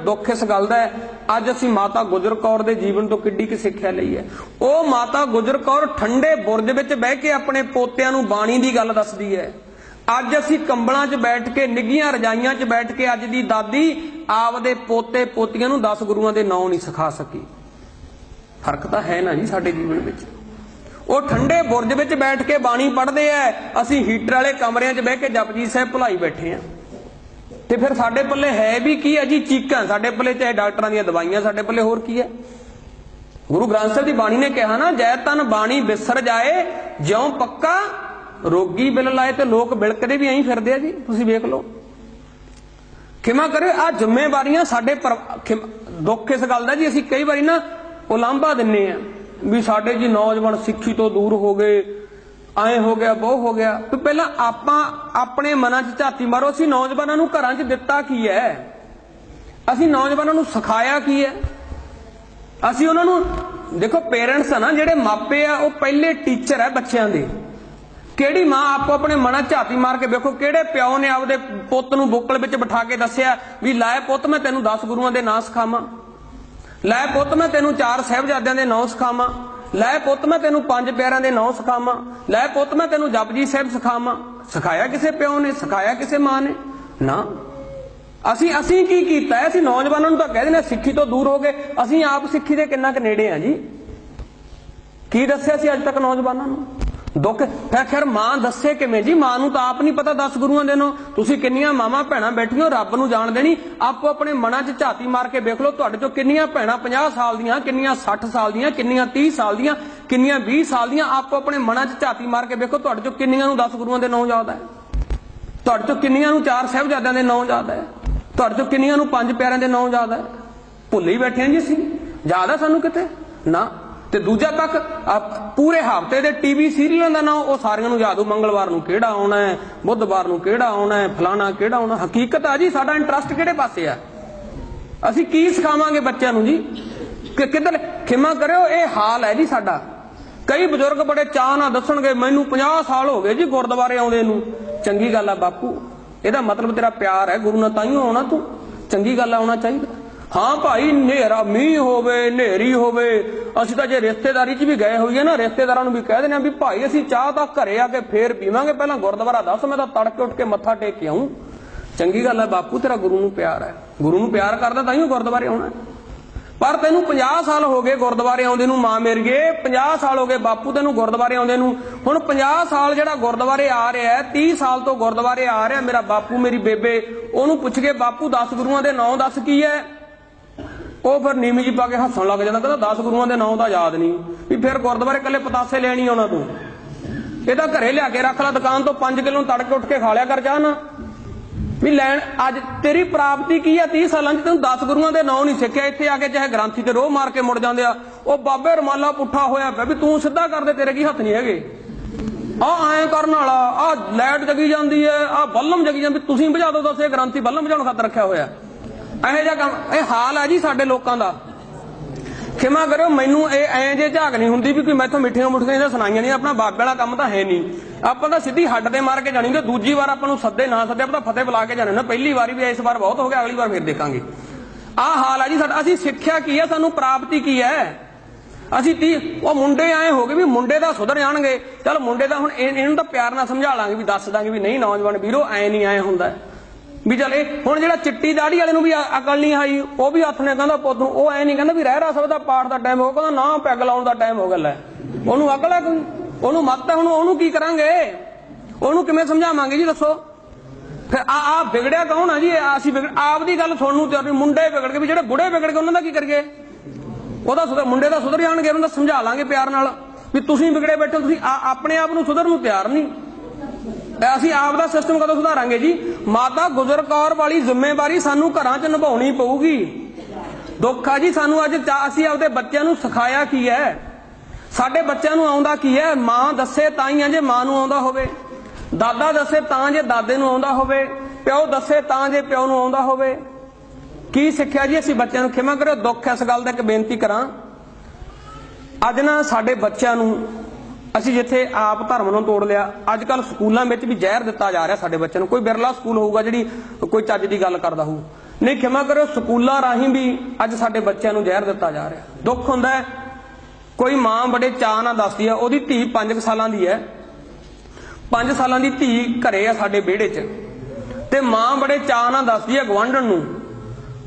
ਦੁੱਖ ਇਸ ਗੱਲ ਦਾ ਹੈ। ਅੱਜ ਅਸੀਂ ਮਾਤਾ ਗੁਜਰ ਕੌਰ ਦੇ ਜੀਵਨ ਤੋਂ ਕਿੱਡੀ ਕਿ ਸਿੱਖਿਆ ਲਈ ਹੈ। ਉਹ ਮਾਤਾ ਗੁਜਰ ਕੌਰ ਠੰਡੇ ਬੁਰਜ ਵਿੱਚ ਬਹਿ ਕੇ ਆਪਣੇ ਪੋਤਿਆਂ ਨੂੰ ਬਾਣੀ ਦੀ ਗੱਲ ਦੱਸਦੀ ਹੈ। ਅੱਜ ਅਸੀਂ ਕੰਬਲਾਂ 'ਚ ਬੈਠ ਕੇ ਨਿੱਗੀਆਂ ਰਜਾਈਆਂ 'ਚ ਬੈਠ ਕੇ ਅੱਜ ਦੀ ਦਾਦੀ ਆਪਦੇ ਪੋਤੇ ਪੋਤੀਆਂ ਨੂੰ 10 ਗੁਰੂਆਂ ਦੇ ਨਾਂ ਨਹੀਂ ਸਿਖਾ ਸਕੀ। ਫ਼ਰਕ ਤਾਂ ਹੈ ਨਾ ਜੀ ਸਾਡੇ ਜੀਵਨ ਵਿੱਚ। ਉਹ ਠੰਡੇ ਬੁਰਜ ਵਿੱਚ ਬੈਠ ਕੇ ਬਾਣੀ ਪੜ੍ਹਦੇ ਐ ਅਸੀਂ ਹੀਟਰ ਵਾਲੇ ਕਮਰਿਆਂ 'ਚ ਬਹਿ ਕੇ ਜਪਜੀ ਸਾਹਿਬ ਭੁਲਾਈ ਬੈਠੇ ਆ ਤੇ ਫਿਰ ਸਾਡੇ ਪੱਲੇ ਹੈ ਵੀ ਕੀ ਹੈ ਜੀ? ਚੀਕਾਂ। ਸਾਡੇ ਪੱਲੇ ਚਾਹੇ ਡਾਕਟਰਾਂ ਦੀਆਂ ਦਵਾਈਆਂ, ਸਾਡੇ ਪੱਲੇ ਹੋਰ ਕੀ ਹੈ ਗੁਰੂ ਗ੍ਰੰਥ ਸਾਹਿਬ ਦੀ ਬਾਣੀ ਨੇ ਕਿਹਾ ਨਾ, ਜੈ ਤਨ ਬਾਣੀ ਵਿਸਰ ਜਾਏ, ਜਿਉਂ ਪੱਕਾ ਰੋਗੀ ਬਿਲ ਲਾਏ ਤੇ ਲੋਕ ਬਿਲਕਦੇ ਵੀ ਐਂ ਫਿਰਦੇ ਆ ਜੀ। ਤੁਸੀਂ ਵੇਖ ਲਓ। ਖਿਮਾ ਕਰਿਓ ਆ ਜ਼ਿੰਮੇਵਾਰੀਆਂ ਸਾਡੇ ਪਰ- ਦੁੱਖ ਇਸ ਗੱਲ ਦਾ ਜੀ, ਅਸੀਂ ਕਈ ਵਾਰੀ ਨਾ ਉਲਾਂਭਾ ਦਿੰਨੇ ਆ ਵੀ ਸਾਡੇ ਜੀ ਨੌਜਵਾਨ ਸਿੱਖੀ ਤੋਂ ਦੂਰ ਹੋ ਗਏ ਐ ਹੋ ਗਿਆ, ਬਹੁ ਹੋ ਗਿਆ। ਤੇ ਪਹਿਲਾਂ ਆਪਾਂ ਆਪਣੇ ਮਨਾਂ 'ਚ ਝਾਤੀ ਮਾਰੋ। ਅਸੀਂ ਨੌਜਵਾਨਾਂ ਨੂੰ ਘਰਾਂ 'ਚ ਦਿੱਤਾ ਕੀ ਹੈ? ਅਸੀਂ ਨੌਜਵਾਨਾਂ ਨੂੰ ਸਿਖਾਇਆ ਕੀ ਹੈ? ਅਸੀਂ ਉਹਨਾਂ ਨੂੰ, ਦੇਖੋ, ਪੇਰੈਂਟਸ ਆ ਨਾ, ਜਿਹੜੇ ਮਾਪੇ ਆ, ਉਹ ਪਹਿਲੇ ਟੀਚਰ ਆ ਬੱਚਿਆਂ ਦੇ। ਕਿਹੜੀ ਮਾਂ ਆਪੋ ਆਪਣੇ ਮਨਾਂ ਝਾਤੀ ਮਾਰ ਕੇ ਵੇਖੋ ਕਿਹੜੇ ਪਿਓ ਨੇ ਆਪਦੇ ਪੁੱਤ ਨੂੰ ਬੁੱਕਲ ਵਿੱਚ ਬਿਠਾ ਕੇ ਦੱਸਿਆ ਵੀ, ਲਾਏ ਪੁੱਤ, ਮੈਂ ਤੈਨੂੰ 10 ਗੁਰੂਆਂ ਦੇ ਨਾਂ ਸਿਖਾਵਾਂ। ਲੈ ਪੁੱਤ, ਮੈਂ ਤੈਨੂੰ ਚਾਰ ਸਾਹਿਬਜ਼ਾਦਿਆਂ ਦੇ ਨਾਂ ਸਿਖਾਵਾਂ। ਲੈ ਪੁੱਤ ਮੈਂ ਤੈਨੂੰ ਪੰਜ ਪਿਆਰਿਆਂ ਦੇ ਨਾਂ ਸਿਖਾਵਾਂ। ਲੈ ਪੁੱਤ ਮੈਂ ਤੈਨੂੰ ਜਪਜੀ ਸਾਹਿਬ ਸਿਖਾਵਾਂ। ਸਿਖਾਇਆ ਕਿਸੇ ਪਿਓ ਨੇ ਸਿਖਾਇਆ ਕਿਸੇ ਮਾਂ ਨੇ? ਨਾ। ਅਸੀਂ ਅਸੀਂ ਕੀ ਕੀਤਾ ਅਸੀਂ ਨੌਜਵਾਨਾਂ ਨੂੰ ਤਾਂ ਕਹਿ ਦਿੰਦੇ ਹਾਂ, ਸਿੱਖੀ ਤੋਂ ਦੂਰ ਹੋ ਗਏ। ਅਸੀਂ ਆਪ ਸਿੱਖੀ ਦੇ ਕਿੰਨਾ ਕੁ ਨੇੜੇ ਆ ਜੀ? ਕੀ ਦੱਸਿਆ ਸੀ ਅੱਜ ਤੱਕ ਨੌਜਵਾਨਾਂ ਨੂੰ? ਦੁੱਖ। ਫਿਰ ਖੈਰ ਮਾਂ ਦੱਸੇ ਕਿਵੇਂ ਜੀ? ਮਾਂ ਨੂੰ ਤਾਂ ਆਪ ਨਹੀਂ ਪਤਾ 10 ਗੁਰੂਆਂ ਦੇ ਨੂੰ। ਤੁਸੀਂ ਕਿੰਨੀਆਂ ਮਾਵਾਂ ਭੈਣਾਂ ਬੈਠੀਆਂ ਰੱਬ ਨੂੰ ਜਾਣ ਦੇਣੀ। ਆਪੋ ਆਪਣੇ ਮਨਾਂ 'ਚ ਝਾਤੀ ਮਾਰ ਕੇ ਵੇਖ ਲਓ, ਤੁਹਾਡੇ ਚੋਂ ਕਿੰਨੀਆਂ ਭੈਣਾਂ 50 ਸਾਲ ਦੀਆਂ, ਕਿੰਨੀਆਂ 60 ਸਾਲ ਦੀਆਂ, ਕਿੰਨੀਆਂ 30 ਸਾਲ ਦੀਆਂ, ਕਿੰਨੀਆਂ 20 ਸਾਲ ਦੀਆਂ। ਆਪੋ ਆਪਣੇ ਮਨਾਂ 'ਚ ਝਾਤੀ ਮਾਰ ਕੇ ਵੇਖੋ, ਤੁਹਾਡੇ ਚੋਂ ਕਿੰਨੀਆਂ ਨੂੰ 10 ਗੁਰੂਆਂ ਦੇ ਨਾਂ ਯਾਦ ਹੈ? ਤੁਹਾਡੇ ਚੋਂ ਕਿੰਨੀਆਂ ਨੂੰ ਚਾਰ ਸਾਹਿਬਜ਼ਾਦਿਆਂ ਦੇ ਨਾਂ ਯਾਦ ਹੈ? ਤੁਹਾਡੇ ਚੋਂ ਕਿੰਨੀਆਂ ਨੂੰ ਪੰਜ ਪਿਆਰਿਆਂ ਦੇ ਨਾਂ ਯਾਦ ਹੈ? ਭੁੱਲੇ ਹੀ ਬੈਠੇ ਹਾਂ ਜੀ ਅਸੀਂ। ਯਾਦ ਹੈ ਸਾਨੂੰ ਕਿਤੇ? ਨਾ। ਤੇ ਦੂਜਾ ਤੱਕ ਪੂਰੇ ਹਫ਼ਤੇ ਦੇ ਟੀਵੀ ਸੀਰੀਅਲਾਂ ਦਾ ਨਾਂ ਉਹ ਸਾਰਿਆਂ ਨੂੰ ਯਾਦ ਹੋ, ਮੰਗਲਵਾਰ ਨੂੰ ਕਿਹੜਾ ਆਉਣਾ ਹੈ, ਬੁੱਧਵਾਰ ਨੂੰ ਕਿਹੜਾ ਆਉਣਾ ਹੈ, ਫਲਾਣਾ ਕਿਹੜਾ ਆਉਣਾ, ਹਕੀਕਤ ਆ ਜੀ, ਸਾਡਾ ਇੰਟਰਸਟ ਕਿਹੜੇ ਪਾਸੇ ਆ? ਅਸੀਂ ਕੀ ਸਿਖਾਵਾਂਗੇ ਬੱਚਿਆਂ ਨੂੰ ਜੀ? ਕਿ ਕਿੱਧਰ ਖਿਮਾ ਕਰਿਓ, ਇਹ ਹਾਲ ਹੈ ਜੀ ਸਾਡਾ। ਕਈ ਬਜ਼ੁਰਗ ਬੜੇ ਚਾਹ ਨਾਲ ਦੱਸਣਗੇ, ਮੈਨੂੰ 50 ਸਾਲ ਹੋ ਗਏ ਜੀ ਗੁਰਦੁਆਰੇ ਆਉਂਦੇ ਨੂੰ। ਚੰਗੀ ਗੱਲ ਆ ਬਾਪੂ, ਇਹਦਾ ਮਤਲਬ ਤੇਰਾ ਪਿਆਰ ਹੈ, ਗੁਰੂ ਨਾਲ ਤਾਈਓ ਆਉਣਾ ਤੂੰ। ਚੰਗੀ ਗੱਲ ਆਉਣਾ ਚਾਹੀਦਾ। ਹਾਂ ਭਾਈ, ਹਨੇਰਾ ਮੀਂਹ ਹੋਵੇ, ਹਨੇਰੀ ਹੋਵੇ। ਅਸੀਂ ਤਾਂ ਜੇ ਰਿਸ਼ਤੇਦਾਰੀ 'ਚ ਵੀ ਗਏ ਹੋਈਏ ਨਾ, ਰਿਸ਼ਤੇਦਾਰਾਂ ਨੂੰ ਵੀ ਕਹਿ ਦਿੰਦੇ ਆ ਵੀ ਭਾਈ, ਅਸੀਂ ਚਾਹ ਤਾਂ ਘਰੇ ਆ ਕੇ ਫੇਰ ਪੀਵਾਂਗੇ। ਪਹਿਲਾਂ ਗੁਰਦੁਆਰਾ ਦੱਸ, ਮੈਂ ਤਾਂ ਤੜਕੇ ਉੱਠ ਕੇ ਮੱਥਾ ਟੇਕ ਕੇ ਆਉਂ ਚੰਗੀ ਗੱਲ ਹੈ, ਬਾਪੂ, ਤੇਰਾ ਗੁਰੂ ਨੂੰ ਪਿਆਰ ਹੈ। ਗੁਰੂ ਨੂੰ ਪਿਆਰ ਕਰਦਾ ਤਾਂ ਹੀ ਗੁਰਦੁਆਰੇ ਆਉਣਾ ਪਰ ਤੈਨੂੰ 50 ਸਾਲ ਹੋ ਗਏ ਗੁਰਦੁਆਰੇ ਆਉਂਦੇ ਨੂੰ, ਮਾਂ ਮੇਰੀਏ 50 ਸਾਲ ਹੋ ਗਏ ਬਾਪੂ ਤੈਨੂੰ ਗੁਰਦੁਆਰੇ ਆਉਂਦੇ ਨੂੰ। ਹੁਣ 50 ਸਾਲ ਜਿਹੜਾ ਗੁਰਦੁਆਰੇ ਆ ਰਿਹਾ ਹੈ 30 ਸਾਲ ਤੋਂ ਗੁਰਦੁਆਰੇ ਆ ਰਿਹਾ ਮੇਰਾ ਬਾਪੂ, ਮੇਰੀ ਬੇਬੇ। ਉਹਨੂੰ ਪੁੱਛ ਕੇ ਬਾਪੂ 10 ਗੁਰੂਆਂ ਦੇ ਨਾਂ ਦੱਸ ਕੀ ਹੈ? ਉਹ ਫਿਰ ਨੀਮੀ ਜੀ ਪਾ ਕੇ ਹੱਸਣ ਲੱਗ ਜਾਂਦਾ, ਕਹਿੰਦਾ 10 ਗੁਰੂਆਂ ਦੇ ਨਾਂ ਤਾਂ ਯਾਦ ਨਹੀਂ, ਵੀ ਫਿਰ ਗੁਰਦੁਆਰੇ ਕੱਲੇ ਪਤਾਸੇ ਲੈਣੀ ਆਉਣਾ ਤੂੰ। ਇਹ ਘਰੇ ਲਿਆ ਕੇ ਰੱਖ ਲੈ, ਦੁਕਾਨ ਤੋਂ 5 ਕਿਲੋ ਤੜਕੇ ਉੱਠ ਕੇ ਖਾ ਲਿਆ ਕਰ, ਜਾ ਨਾ। ਵੀ ਲੈਣ, ਅੱਜ ਤੇਰੀ ਪ੍ਰਾਪਤੀ ਕੀ ਆ 30 ਸਾਲਾਂ 'ਚ ਤੈਨੂੰ 10 ਗੁਰੂਆਂ ਦੇ ਨਾਂ ਨਹੀਂ ਸਿੱਖਿਆ, ਇੱਥੇ ਆ ਕੇ ਚਾਹੇ ਗ੍ਰੰਥੀ ਤੇ ਰੋਹ ਮਾਰ ਕੇ ਮੁੜ ਜਾਂਦੇ ਆ। ਉਹ ਬਾਬੇ ਰਮਾਲਾ ਪੁੱਠਾ ਹੋਇਆ ਪਿਆ, ਵੀ ਤੂੰ ਸਿੱਧਾ ਕਰਦੇ, ਤੇਰੇ ਕੀ ਹੱਥ ਨਹੀਂ ਹੈਗੇ। ਆ ਐਂ ਕਰਨ ਵਾਲਾ, ਆ ਲਾਈਟ ਜਗੀ ਜਾਂਦੀ ਹੈ ਆ ਬੱਲਮ ਜਗੀ ਜਾਂਦੀ, ਤੁਸੀਂ ਬੁਝਾ ਦੋ ਦੱਸੇ ਗ੍ਰੰਥੀ ਬੱਲਮ ਬੁਝਾਉਣ ਖਾਤਰ ਰੱਖਿਆ ਹੋਇਆ। ਇਹੋ ਜਿਹਾ ਕੰਮ ਇਹ ਹਾਲ ਹੈ ਜੀ ਸਾਡੇ ਲੋਕਾਂ ਦਾ। ਖਿਮਾ ਕਰਿਓ, ਮੈਨੂੰ ਇਹ ਐਂ ਜੇ ਝਾਕ ਨਹੀਂ ਹੁੰਦੀ ਵੀ ਕੋਈ ਮੈਥੋਂ ਮਿੱਠੀਆਂ ਮੁੱਠੀਆਂ ਇਹਦਾ ਸੁਣਾਈਆਂ ਨਹੀਂ, ਆਪਣਾ ਬਾਬੇ ਵਾਲਾ ਕੰਮ ਤਾਂ ਹੈ ਨਹੀਂ। ਆਪਾਂ ਤਾਂ ਸਿੱਧੀ ਹੱਡ ਤੇ ਮਾਰ ਕੇ ਜਾਣੀ ਤੇ ਦੂਜੀ ਵਾਰ ਆਪਾਂ ਨੂੰ ਸੱਦੇ ਨਾ ਸੱਦੇ, ਆਪਾਂ ਤਾਂ ਫਤਿਹ ਬੁਲਾ ਕੇ ਜਾਣੇ ਨਾ ਪਹਿਲੀ ਵਾਰੀ ਵੀ ਇਸ ਵਾਰ ਬਹੁਤ ਹੋ ਗਿਆ, ਅਗਲੀ ਵਾਰ ਫਿਰ ਦੇਖਾਂਗੇ। ਆਹ ਹਾਲ ਆ ਜੀ ਸਾਡਾ। ਅਸੀਂ ਸਿੱਖਿਆ ਕੀ ਹੈ ਸਾਨੂੰ ਪ੍ਰਾਪਤੀ ਕੀ ਹੈ ਅਸੀਂ ਤੀ ਉਹ ਮੁੰਡੇ ਆਏ ਹੋ ਗਏ ਵੀ ਮੁੰਡੇ ਦਾ ਸੁਧਰ ਜਾਣਗੇ। ਚਲ ਮੁੰਡੇ ਦਾ ਹੁਣ ਇਹ- ਇਹਨੂੰ ਤਾਂ ਪਿਆਰ ਨਾਲ ਸਮਝਾ ਲਾਂਗੇ ਵੀ ਦੱਸ ਦਾਂਗੇ ਵੀ ਨਹੀਂ ਨੌਜਵਾਨ ਵੀਰੋ, ਐ ਨਹੀਂ ਐ ਹੁੰਦਾ। ਵੀ ਚਲ ਇਹ ਹੁਣ ਜਿਹੜਾ ਚਿੱਟੀ ਦਾੜੀ ਵਾਲੇ ਨੂੰ ਵੀ ਅਕਲ ਨਹੀਂ ਆਈ, ਉਹ ਵੀ ਹੱਥ ਨੇ ਕਹਿੰਦਾ ਪੁੱਤ ਨੂੰ, ਉਹ ਐ ਨਹੀਂ ਕਹਿੰਦਾ ਵੀ ਰਹਿ ਰਸਬ ਦਾ ਪਾਠ ਦਾ ਟਾਈਮ ਹੋ ਕਹਿੰਦਾ ਨਾ ਪੈਗ ਲਾਉਣ ਦਾ ਟਾਈਮ ਹੋ ਗਿਆ ਲੈ। ਉਹਨੂੰ ਅਕਲ ਹੈ ਕੋਈ? ਉਹਨੂੰ ਮੱਤ ਹੈ ਹੁਣ ਉਹਨੂੰ ਕੀ ਕਰਾਂਗੇ? ਉਹਨੂੰ ਕਿਵੇਂ ਸਮਝਾਵਾਂਗੇ ਜੀ ਦੱਸੋ? ਫਿਰ ਆ ਆ ਵਿਗੜਿਆ ਕੌਣ ਆ ਜੀ? ਅਸੀਂ ਵਿਗੜ ਆਪ ਦੀ ਗੱਲ ਸੁਣਨ ਨੂੰ ਤਿਆਰ ਨਹੀਂ ਮੁੰਡੇ ਵਿਗੜ ਗਏ ਵੀ ਜਿਹੜੇ ਬੁੜੇ ਵਿਗੜ ਗਏ, ਉਹਨਾਂ ਦਾ ਕੀ ਕਰੀਏ? ਉਹਦਾ ਸੁਧਰ ਮੁੰਡੇ ਦਾ ਸੁਧਰ ਜਾਣਗੇ, ਉਹਨਾਂ ਦਾ ਸਮਝਾ ਲਾਂਗੇ ਪਿਆਰ ਨਾਲ ਵੀ ਤੁਸੀਂ ਵਿਗੜੇ ਬੈਠੇ ਤੁਸੀਂ ਆਪਣੇ ਆਪ ਨੂੰ ਸੁਧਰ ਨੂੰ ਤਿਆਰ ਨਹੀਂ। ਅਸੀਂ ਆਪ ਦਾ ਸਿਸਟਮ ਕਦੋਂ ਸੁਧਾਰਾਂਗੇ ਜੀ? ਮਾਤਾ ਗੁਜਰ ਕੌਰ ਵਾਲੀ ਜ਼ਿੰਮੇਵਾਰੀ ਸਾਨੂੰ ਘਰਾਂ 'ਚ ਨਿਭਾਉਣੀ ਪਊਗੀ। ਦੁੱਖ ਆ ਜੀ ਸਾਨੂੰ ਅੱਜ ਅਸੀਂ ਆਪਦੇ ਬੱਚਿਆਂ ਨੂੰ ਸਿਖਾਇਆ ਕੀ ਹੈ? ਸਾਡੇ ਬੱਚਿਆਂ ਨੂੰ ਆਉਂਦਾ ਕੀ ਹੈ? ਮਾਂ ਦੱਸੇ ਤਾਂ ਹੀ ਆ ਜੇ ਮਾਂ ਨੂੰ ਆਉਂਦਾ ਹੋਵੇ। ਦਾਦਾ ਦੱਸੇ ਤਾਂ ਜੇ ਦਾਦੇ ਨੂੰ ਆਉਂਦਾ ਹੋਵੇ। ਪਿਓ ਦੱਸੇ ਤਾਂ ਜੇ ਪਿਓ ਨੂੰ ਆਉਂਦਾ ਹੋਵੇ। ਕੀ ਸਿੱਖਿਆ ਜੀ ਅਸੀਂ ਬੱਚਿਆਂ ਨੂੰ? ਖਿਮਾ ਕਰਿਓ, ਦੁੱਖ ਇਸ ਗੱਲ ਦਾ ਇੱਕ ਬੇਨਤੀ ਕਰਾਂ। ਅੱਜ ਨਾ ਸਾਡੇ ਬੱਚਿਆਂ ਨੂੰ ਅਸੀਂ ਜਿੱਥੇ ਆਪ ਧਰਮ ਨੂੰ ਤੋੜ ਲਿਆ ਅੱਜ ਕੱਲ ਸਕੂਲਾਂ ਵਿੱਚ ਵੀ ਜ਼ਹਿਰ ਦਿੱਤਾ ਜਾ ਰਿਹਾ ਸਾਡੇ ਬੱਚਿਆਂ ਨੂੰ। ਕੋਈ ਬਿਰਲਾ ਸਕੂਲ ਹੋਊਗਾ ਜਿਹੜੀ ਕੋਈ ਚੱਜ ਦੀ ਗੱਲ ਕਰਦਾ ਹੋਊ। ਨਹੀਂ, ਖਿਮਾ ਕਰੋ, ਸਕੂਲਾਂ ਰਾਹੀਂ ਵੀ ਅੱਜ ਸਾਡੇ ਬੱਚਿਆਂ ਨੂੰ ਜ਼ਹਿਰ ਦਿੱਤਾ ਜਾ ਰਿਹਾ। ਦੁੱਖ ਹੁੰਦਾ ਹੈ। ਕੋਈ ਮਾਂ ਬੜੇ ਚਾਅ ਨਾਲ ਦੱਸਦੀ ਆ, ਉਹਦੀ ਧੀ 5 ਸਾਲਾਂ ਦੀ ਹੈ। 5 ਸਾਲਾਂ ਦੀ ਧੀ ਘਰੇ ਆ ਸਾਡੇ ਵਿਹੜੇ 'ਚ। ਤੇ ਮਾਂ ਬੜੇ ਚਾਅ ਨਾਲ ਦੱਸਦੀ ਹੈ ਗਵਾਂਢਣ ਨੂੰ।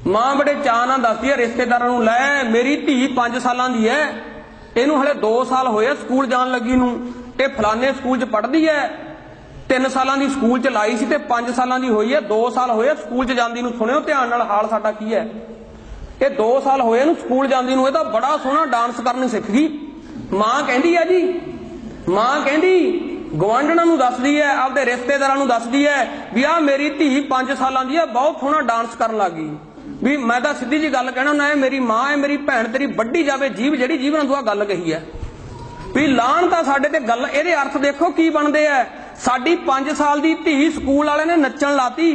ਮਾਂ ਬੜੇ ਚਾਅ ਨਾਲ ਦੱਸਦੀ ਹੈ ਰਿਸ਼ਤੇਦਾਰਾਂ ਨੂੰ, ਲੈ, ਮੇਰੀ ਧੀ 5 ਸਾਲਾਂ ਦੀ ਹੈ। ਇਹਨੂੰ ਹਲੇ 2 ਸਾਲ ਹੋਏ ਸਕੂਲ ਜਾਣ ਲੱਗੀ ਨੂੰ। ਇਹ ਫਲਾਣੇ ਸਕੂਲ 'ਚ ਪੜ੍ਹਦੀ ਹੈ 3 ਸਾਲਾਂ ਦੀ ਸਕੂਲ 'ਚ ਲਾਈ ਸੀ ਤੇ 5 ਸਾਲਾਂ ਦੀ ਹੋਈ ਹੈ 2 ਸਾਲ ਹੋਏ ਸਕੂਲ 'ਚ ਜਾਂਦੀ ਨੂੰ। ਸੁਣਿਓ ਧਿਆਨ ਨਾਲ, ਹਾਲ ਸਾਡਾ ਕੀ ਹੈ ਇਹ 2 ਸਾਲ ਹੋਏ ਇਹਨੂੰ ਸਕੂਲ ਜਾਂਦੀ ਨੂੰ। ਇਹ ਤਾਂ ਬੜਾ ਸੋਹਣਾ ਡਾਂਸ ਕਰਨ ਸਿੱਖ ਗਈ। ਮਾਂ ਕਹਿੰਦੀ ਆ ਜੀ। ਮਾਂ ਕਹਿੰਦੀ ਗਵਾਂਢਣਾਂ ਨੂੰ ਦੱਸਦੀ ਹੈ ਆਪਦੇ ਰਿਸ਼ਤੇਦਾਰਾਂ ਨੂੰ ਦੱਸਦੀ ਹੈ ਵੀ ਆ ਮੇਰੀ ਧੀ 5 ਸਾਲਾਂ ਦੀ ਹੈ ਬਹੁਤ ਸੋਹਣਾ ਡਾਂਸ ਕਰਨ ਲੱਗੀ ਵੀ ਮੈਂ ਤਾਂ ਸਿੱਧੀ ਜੀ ਗੱਲ ਕਹਿਣਾ, ਨਾ ਮੇਰੀ ਮਾਂ ਹੈ ਮੇਰੀ ਭੈਣ, ਤੇਰੀ ਵੱਡੀ ਜਾਵੇ ਜੀਵ, ਜਿਹੜੀ ਜੀਵ ਨਾਲ ਤੂੰ ਗੱਲ ਕਹੀ ਹੈ। ਵੀ ਲਾਣ ਤਾਂ ਸਾਡੇ ਤੇ ਗੱਲ, ਇਹਦੇ ਅਰਥ ਦੇਖੋ ਕੀ ਬਣਦੇ ਆ। ਸਾਡੀ 5 ਸਾਲ ਦੀ ਧੀ ਸਕੂਲ ਵਾਲੇ ਨੇ ਨੱਚਣ ਲਾਤੀ।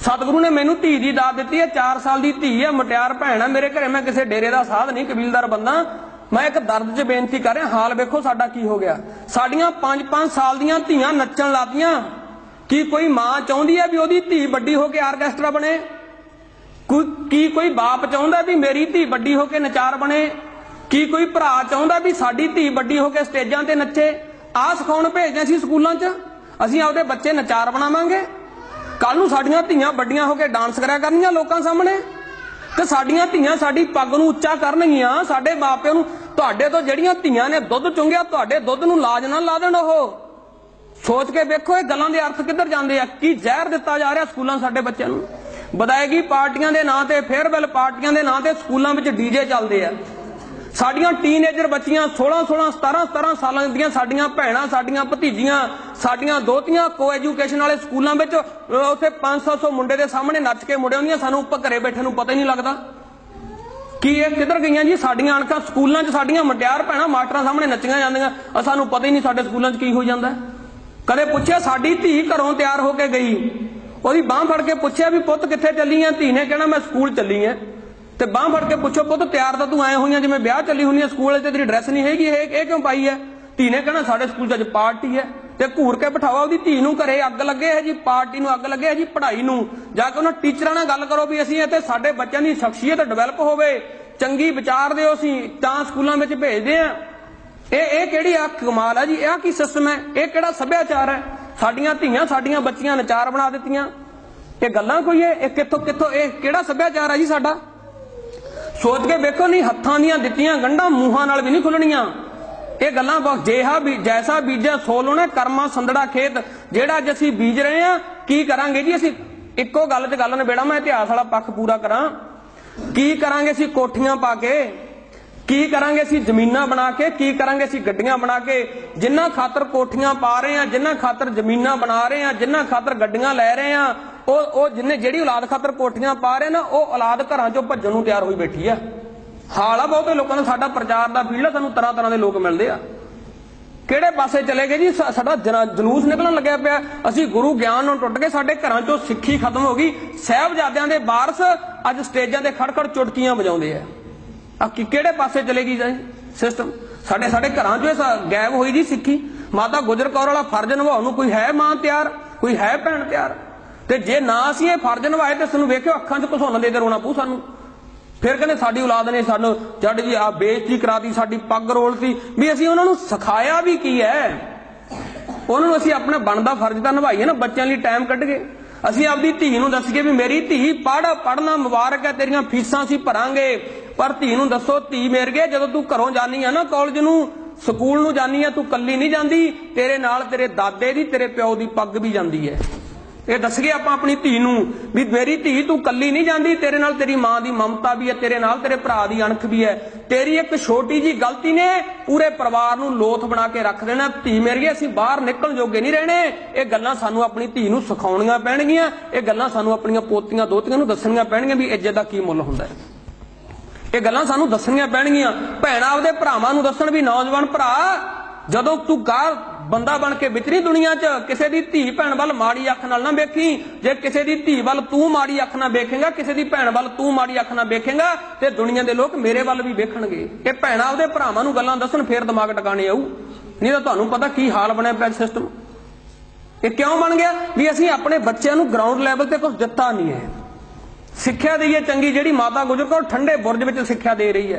ਸਤਿਗੁਰੂ ਨੇ ਮੈਨੂੰ ਧੀ ਦੀ ਦਾਤ ਦਿੱਤੀ ਹੈ 4 ਸਾਲ ਦੀ ਧੀ ਹੈ, ਮਟਿਆਰ ਭੈਣ ਹੈ। ਮੇਰੇ ਘਰੇ ਮੈਂ ਕਿਸੇ ਡੇਰੇ ਦਾ ਸਾਧ ਨਹੀਂ, ਕਬੀਲਦਾਰ ਬੰਦਾ। ਮੈਂ ਇੱਕ ਦਰਦ 'ਚ ਬੇਨਤੀ ਕਰ ਰਿਹਾ, ਹਾਲ ਵੇਖੋ ਸਾਡਾ ਕੀ ਹੋ ਗਿਆ। ਸਾਡੀਆਂ 5-5 ਸਾਲ ਦੀਆਂ ਧੀਆਂ ਨੱਚਣ ਲਾਤੀਆਂ। ਕੀ ਕੋਈ ਮਾਂ ਚਾਹੁੰਦੀ ਹੈ ਵੀ ਉਹਦੀ ਧੀ ਵੱਡੀ ਹੋ ਕੇ ਆਰਕੈਸਟਰਾ ਬਣੇ? ਕੀ ਕੋਈ ਬਾਪ ਚਾਹੁੰਦਾ ਵੀ ਮੇਰੀ ਧੀ ਵੱਡੀ ਹੋ ਕੇ ਨਚਾਰ ਬਣੇ? ਕੀ ਕੋਈ ਭਰਾ ਚਾਹੁੰਦਾ ਵੀ ਸਾਡੀ ਧੀ ਵੱਡੀ ਹੋ ਕੇ ਸਟੇਜਾਂ ਤੇ ਨੱਚੇ? ਆਹ ਸਿਖਾਉਣ ਭੇਜਦੇ ਸੀ ਸਕੂਲਾਂ 'ਚ। ਅਸੀਂ ਆਪਦੇ ਬੱਚੇ ਨਚਾਰ ਬਣਾਵਾਂਗੇ। ਕੱਲ ਨੂੰ ਸਾਡੀਆਂ ਧੀਆਂ ਵੱਡੀਆਂ ਹੋ ਕੇ ਡਾਂਸ ਕਰਿਆ ਕਰਨੀਆਂ ਲੋਕਾਂ ਸਾਹਮਣੇ। ਤੇ ਸਾਡੀਆਂ ਧੀਆਂ ਸਾਡੀ ਪੱਗ ਨੂੰ ਉੱਚਾ ਕਰਨਗੀਆਂ। ਸਾਡੇ ਮਾਪਿਆਂ ਨੂੰ ਤੁਹਾਡੇ ਤੋਂ ਜਿਹੜੀਆਂ ਧੀਆਂ ਨੇ ਦੁੱਧ ਚੁੰਗਿਆ, ਤੁਹਾਡੇ ਦੁੱਧ ਨੂੰ ਲਾਜ ਨਾ ਲਾ ਦੇਣ ਉਹ। ਸੋਚ ਕੇ ਵੇਖੋ ਇਹ ਗੱਲਾਂ ਦੇ ਅਰਥ ਕਿੱਧਰ ਜਾਂਦੇ ਆ? ਕੀ ਜ਼ਹਿਰ ਦਿੱਤਾ ਜਾ ਰਿਹਾ ਸਕੂਲਾਂ ਸਾਡੇ ਬੱਚਿਆਂ ਨੂੰ? ਵਿਦਾਇਗੀ ਪਾਰਟੀਆਂ ਦੇ ਨਾਂ ਤੇ ਫੇਅਰਵੈਲ ਪਾਰਟੀਆਂ ਦੇ ਨਾਂ ਤੇ ਸਕੂਲਾਂ ਵਿੱਚ ਡੀਜੇ ਚੱਲਦੇ ਆ। ਸਾਡੀਆਂ ਟੀਨੇਜਰ ਬੱਚੀਆਂ 16 16 17 17 ਸਾਲਾਂ ਦੀਆਂ ਸਾਡੀਆਂ ਭੈਣਾਂ ਸਾਡੀਆਂ ਭਤੀਜੀਆਂ ਸਾਡੀਆਂ ਦੋਤੀਆਂ ਕੋ ਐਜੂਕੇਸ਼ਨ ਵਾਲੇ ਸਕੂਲਾਂ ਵਿੱਚ ਅਹ, ਉੱਥੇ 500 ਮੁੰਡੇ ਦੇ ਸਾਹਮਣੇ ਨੱਚ ਕੇ ਮੁੜੇ ਹੁੰਦੀਆਂ ਸਾਨੂੰ ਉੱਪਰ ਘਰੇ ਬੈਠੇ ਨੂੰ ਪਤਾ ਹੀ ਨਹੀਂ ਲੱਗਦਾ। ਕੀ ਇਹ ਕਿੱਧਰ ਗਈਆਂ ਜੀ? ਸਾਡੀਆਂ ਅਣਖਾਂ ਸਕੂਲਾਂ 'ਚ ਸਾਡੀਆਂ ਮਟਿਆਰ ਭੈਣਾਂ ਮਾਸਟਰਾਂ ਸਾਹਮਣੇ ਨੱਚੀਆਂ ਜਾਂਦੀਆਂ। ਆ ਸਾਨੂੰ ਪਤਾ ਹੀ ਨਹੀਂ ਸਾਡੇ ਸਕੂਲਾਂ 'ਚ ਕੀ ਹੋ ਜਾਂਦਾ। ਕਦੇ ਪੁੱਛਿਆ ਸਾਡੀ ਧੀ ਘਰੋਂ ਤਿਆਰ ਹੋ ਕੇ ਗਈ। ਉਹਦੀ ਬਾਹ ਫੜ ਕੇ ਪੁੱਛਿਆ ਵੀ ਪੁੱਤ ਕਿੱਥੇ ਚੱਲੀ ਆ ਧੀ ਨੇ ਕਹਿਣਾ, ਮੈਂ ਸਕੂਲ ਚੱਲੀ ਆ ਤੇ ਬਾਹ ਫੜ ਕੇ ਪੁੱਛੋ, ਪੁੱਤ ਤਿਆਰ ਤਾਂ ਤੂੰ ਆਏ ਹੋਈਆਂ, ਜਿਵੇਂ ਵਿਆਹ ਚੱਲੀ ਹੁੰਦੀ ਆ ਸਕੂਲ 'ਚ ਤੇ ਤੇਰੀ ਡਰੈਸ ਨਹੀਂ ਹੈਗੀ, ਇਹ ਇਹ ਕਿਉਂ ਪਾਈ ਹੈ ਧੀ ਨੇ ਕਹਿਣਾ, ਸਾਡੇ ਸਕੂਲ 'ਚ ਅੱਜ ਪਾਰਟੀ ਹੈ ਤੇ ਘੂਰ ਕੇ ਬਿਠਾਵਾ ਉਹਦੀ ਧੀ ਨੂੰ ਘਰੇ, ਅੱਗ ਲੱਗੇ ਹੈ ਜੀ, ਪਾਰਟੀ ਨੂੰ ਅੱਗ ਲੱਗੇ ਹੈ ਜੀ, ਪੜ੍ਹਾਈ ਨੂੰ। ਜਾ ਕੇ ਉਹਨਾਂ ਟੀਚਰਾਂ ਨਾਲ ਗੱਲ ਕਰੋ ਵੀ ਅਸੀਂ ਇੱਥੇ ਸਾਡੇ ਬੱਚਿਆਂ ਦੀ ਸ਼ਖਸੀਅਤ ਡਿਵੈਲਪ ਹੋਵੇ, ਚੰਗੀ ਵਿਚਾਰ ਦਿਓ ਅਸੀਂ, ਤਾਂ ਸਕੂਲਾਂ ਵਿੱਚ ਭੇਜਦੇ ਆ। ਇਹ ਇਹ ਕਿਹੜੀ ਆ ਕਮਾਲ ਹੈ ਜੀ, ਇਹ ਕੀ ਸਿਸਟਮ ਹੈ ਇਹ ਕਿਹੜਾ ਸੱਭਿਆਚਾਰ ਹੈ ਸਾਡੀਆਂ ਧੀਆਂ ਸਾਡੀਆਂ ਬੱਚੀਆਂ ਨਚਾਰ ਬਣਾ ਦਿੱਤੀਆਂ। ਇਹ ਗੱਲਾਂ ਕੋਈ ਇਹ ਕਿੱਥੋਂ ਕਿੱਥੋਂ ਇਹ ਕਿਹੜਾ ਸੱਭਿਆਚਾਰ ਹੈ ਜੀ ਸਾਡਾ? ਸੋਚ ਕੇ ਵੇਖੋ ਨਹੀਂ, ਹੱਥਾਂ ਦੀਆਂ ਦਿੱਤੀਆਂ ਗੰਢਾਂ ਮੂੰਹਾਂ ਨਾਲ ਵੀ ਨਹੀਂ ਖੁੱਲਣੀਆਂ। ਇਹ ਗੱਲਾਂ ਬਹੁਤ ਜੇਹਾ ਵੀ ਜੈਸਾ ਬੀਜਿਆ, ਸੋ ਲੋਣਾ ਕਰਮਾ ਸੰਦੜਾ ਖੇਤ। ਜਿਹੜਾ ਅੱਜ ਅਸੀਂ ਬੀਜ ਰਹੇ ਆ ਕੀ ਕਰਾਂਗੇ ਜੀ ਅਸੀਂ? ਇੱਕੋ ਗੱਲ 'ਚ ਗੱਲ ਨੇ ਬੇੜਾ ਮੈਂ ਇਤਿਹਾਸ ਵਾਲਾ ਪੱਖ ਪੂਰਾ ਕਰਾਂ। ਕੀ ਕਰਾਂਗੇ ਅਸੀਂ ਕੋਠੀਆਂ ਪਾ ਕੇ? ਕੀ ਕਰਾਂਗੇ ਅਸੀਂ ਜ਼ਮੀਨਾਂ ਬਣਾ ਕੇ, ਕੀ ਕਰਾਂਗੇ ਅਸੀਂ ਗੱਡੀਆਂ ਬਣਾ ਕੇ? ਜਿੰਨਾ ਖਾਤਰ ਕੋਠੀਆਂ ਪਾ ਰਹੇ ਆ ਜਿੰਨਾ ਖਾਤਰ ਜ਼ਮੀਨਾਂ ਬਣਾ ਰਹੇ ਆ ਜਿੰਨਾ ਖਾਤਰ ਗੱਡੀਆਂ ਲੈ ਰਹੇ ਆ ਉਹ ਉਹ ਜਿੰਨੇ ਜਿਹੜੀ ਔਲਾਦ ਖਾਤਰ ਕੋਠੀਆਂ ਪਾ ਰਹੇ ਨਾ, ਉਹ ਔਲਾਦ ਘਰਾਂ ਚੋਂ ਭੱਜਣ ਨੂੰ ਤਿਆਰ ਹੋਈ ਬੈਠੀ ਆ। ਹਾਲ ਆ ਬਹੁਤੇ ਲੋਕਾਂ ਨੂੰ ਸਾਡਾ ਪ੍ਰਚਾਰ ਦਾ ਫੀਲਡ ਆ, ਸਾਨੂੰ ਤਰ੍ਹਾਂ ਤਰ੍ਹਾਂ ਦੇ ਲੋਕ ਮਿਲਦੇ ਆ। ਕਿਹੜੇ ਪਾਸੇ ਚਲੇ ਗਏ ਜੀ? ਸਾਡਾ ਜਨਾ- ਜਲੂਸ ਨਿਕਲਣ ਲੱਗਿਆ ਪਿਆ। ਅਸੀਂ ਗੁਰੂ ਗਿਆਨ ਨੂੰ ਟੁੱਟ ਕੇ ਸਾਡੇ ਘਰਾਂ ਚੋਂ ਸਿੱਖੀ ਖਤਮ ਹੋ ਗਈ। ਸਹਿਬਜ਼ਾਦਿਆਂ ਦੇ ਵਾਰਸ ਅੱਜ ਸਟੇਜਾਂ ਤੇ ਖੜ ਖੜ ਚੁਟਕੀਆਂ ਵਜਾਉਂਦੇ ਆ। ਆ ਕਿ ਕਿਹੜੇ ਪਾਸੇ ਚਲੇ ਗਈ ਜੀ ਸਿਸਟਮ ਸਾਡੇ ਸਾਡੇ ਘਰਾਂ ਚੋਂ ਇਹ ਸਾ- ਗਾਇਬ ਹੋਈ ਜੀ ਸਿੱਖੀ। ਮਾਤਾ ਗੁਜਰ ਕੌਰ ਵਾਲਾ ਫਰਜ਼ ਨਿਭਾਉਣ ਨੂੰ ਕੋਈ ਹੈ ਮਾਂ ਤਿਆਰ? ਕੋਈ ਹੈ ਭੈਣ ਤਿਆਰ? ਤੇ ਜੇ ਨਾ ਅਸੀਂ ਇਹ ਫਰਜ਼ ਨਿਭਾਏ ਤੇ ਸਾਨੂੰ ਵੇਖਿਓ ਅੱਖਾਂ 'ਚ ਘਸੁੰਨ ਦੇ ਕੇ ਰੋਣਾ ਪਊ ਸਾਨੂੰ। ਫਿਰ ਕਹਿੰਦੇ ਸਾਡੀ ਔਲਾਦ ਨੇ ਸਾਨੂੰ ਜੱਡ ਜੀ ਆ ਬੇਇੱਜ਼ਤੀ ਕਰਾਤੀ, ਸਾਡੀ ਪੱਗ ਰੋਲਤੀ ਵੀ ਅਸੀਂ ਉਹਨਾਂ ਨੂੰ ਸਿਖਾਇਆ ਵੀ ਕੀ ਹੈ? ਉਹਨਾਂ ਨੂੰ ਅਸੀਂ ਆਪਣਾ ਬਣਦਾ ਫਰਜ਼ ਤਾਂ ਨਿਭਾਈਏ ਨਾ, ਬੱਚਿਆਂ ਲਈ ਟਾਈਮ ਕੱਢ ਕੇ। ਅਸੀਂ ਆਪਦੀ ਧੀ ਨੂੰ ਦੱਸੀਏ ਵੀ ਮੇਰੀ ਧੀ ਪੜ੍ਹ, ਪੜ੍ਹਨਾ ਮੁਬਾਰਕ ਹੈ, ਤੇਰੀਆਂ ਫੀਸਾਂ ਅਸੀਂ ਭਰਾਂਗੇ। ਪਰ ਧੀ ਨੂੰ ਦੱਸੋ, ਧੀ ਮੇਰ ਗਏ, ਜਦੋਂ ਤੂੰ ਘਰੋਂ ਜਾਨੀ ਆ ਨਾ ਕਾਲਜ ਨੂੰ, ਸਕੂਲ ਨੂੰ ਜਾਨੀ ਆ, ਤੂੰ ਕੱਲੀ ਨਹੀਂ ਜਾਂਦੀ, ਤੇਰੇ ਨਾਲ ਤੇਰੇ ਦਾਦੇ ਦੀ, ਤੇਰੇ ਪਿਓ ਦੀ ਪੱਗ ਵੀ ਜਾਂਦੀ ਹੈ ਇਹ ਦੱਸ ਗਏ ਆਪਾਂ ਆਪਣੀ ਧੀ ਨੂੰ ਵੀ ਮੇਰੀ ਧੀ ਤੂੰ ਕੱਲੀ ਨਹੀਂ ਜਾਂਦੀ, ਤੇਰੇ ਨਾਲ ਤੇਰੀ ਮਾਂ ਦੀ ਮਮਤਾ ਵੀ ਹੈ ਤੇਰੇ ਨਾਲ ਤੇਰੇ ਭਰਾ ਦੀ ਅਣਖ ਵੀ ਹੈ ਤੇਰੀ ਇੱਕ ਛੋਟੀ ਜੀ ਗਲਤੀ ਨੇ, ਪੂਰੇ ਪਰਿਵਾਰ ਨੂੰ ਲੋਥ ਬਣਾ ਕੇ ਰੱਖ ਦੇਣਾ, ਧੀ ਮੇਰੀ ਅਸੀਂ ਬਾਹਰ ਨਿਕਲਣ ਜੋਗੇ ਨਹੀਂ ਰਹਿਣੇ। ਇਹ ਗੱਲਾਂ ਸਾਨੂੰ ਆਪਣੀ ਧੀ ਨੂੰ ਸਿਖਾਉਣੀਆਂ ਪੈਣਗੀਆਂ, ਇਹ ਗੱਲਾਂ ਸਾਨੂੰ ਆਪਣੀਆਂ ਪੋਤੀਆਂ ਦੋਤੀਆਂ ਨੂੰ ਦੱਸਣੀਆਂ ਪੈਣਗੀਆਂ ਵੀ ਇੱਜ਼ਤ ਦਾ ਕੀ ਮੁੱਲ ਹੁੰਦਾ। ਹੈ ਇਹ ਗੱਲਾਂ ਸਾਨੂੰ ਦੱਸਣੀਆਂ ਪੈਣਗੀਆਂ। ਭੈਣਾਂ ਆਪਦੇ ਭਰਾਵਾਂ ਨੂੰ ਦੱਸਣ ਵੀ ਨੌਜਵਾਨ ਭਰਾ, ਜਦੋਂ ਤੂੰ ਗਾਹ ਬੰਦਾ ਬਣ ਕੇ ਵਿਚਰੀ ਦੁਨੀਆ 'ਚ, ਕਿਸੇ ਦੀ ਧੀ ਭੈਣ ਵੱਲ ਮਾੜੀ ਅੱਖ ਨਾਲ ਨਾ ਵੇਖੀ, ਜੇ ਕਿਸੇ ਦੀ ਧੀ ਵੱਲ ਤੂੰ ਮਾੜੀ ਅੱਖ ਨਾਲ ਵੇਖੇਗਾ, ਕਿਸੇ ਦੀ ਭੈਣ ਵੱਲ ਤੂੰ ਮਾੜੀ ਅੱਖ ਨਾਲ ਵੇਖੇਗਾ, ਤੇ ਦੁਨੀਆ ਦੇ ਲੋਕ ਮੇਰੇ ਵੱਲ ਵੀ ਵੇਖਣਗੇ। ਇਹ ਭੈਣਾਂ ਆਪਦੇ ਭਰਾਵਾਂ ਨੂੰ ਗੱਲਾਂ ਦੱਸਣ, ਫੇਰ ਦਿਮਾਗ ਟਿਕਾਣੇ ਆਊ। ਨਹੀਂ ਤਾਂ ਤੁਹਾਨੂੰ ਪਤਾ ਕੀ ਹਾਲ ਬਣਿਆ ਪਿਆ ਸਿਸਟਮ ਇਹ ਕਿਉਂ ਬਣ ਗਿਆ? ਵੀ ਅਸੀਂ ਆਪਣੇ ਬੱਚਿਆਂ ਨੂੰ ਗਰਾਊਂਡ ਲੈਵਲ ਤੇ ਕੁਝ ਦਿੱਤਾ ਨਹੀਂ ਹੈ। ਸਿੱਖਿਆ ਦੀ ਦਈਏ ਚੰਗੀ ਜਿਹੜੀ ਮਾਤਾ ਗੁਜਰ ਕੌਰ ਠੰਡੇ ਬੁਰਜ ਵਿੱਚ ਸਿੱਖਿਆ ਦੇ ਰਹੀ ਹੈ।